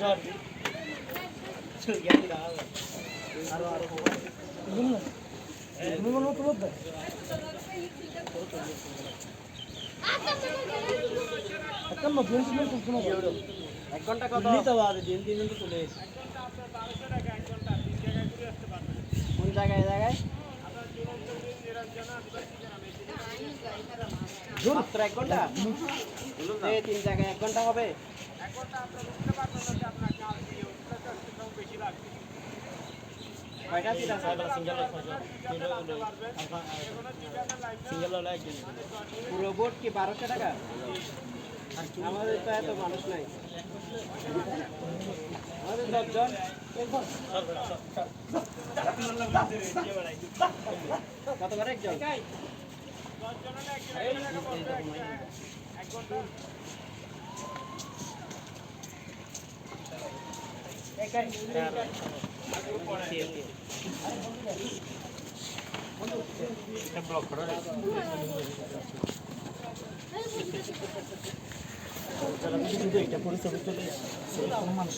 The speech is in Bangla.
সার্টি চল যাই দাও আরো আরো কোন কোন কোন কোন তো কত একটা মেইনস মেন কত একটা কত তিনটা বাজে তিন দিন তো চলে আছে একটা আপনার 400 টাকা একটা তিন জায়গা করে আসতে পারবে কোন জায়গায় জায়গায় আপনার তিন জন তিন এরজন আমি বলেছিলাম একটা এক ঘন্টা তিন জায়গা একটা হবে পুরো বোট কি বারোশো টাকা আমাদের তো এত মানুষ নাই আমাদের দশজন কত করে একজন এক ঘন্টা যারা কিছু এটা পরিচয় মানুষ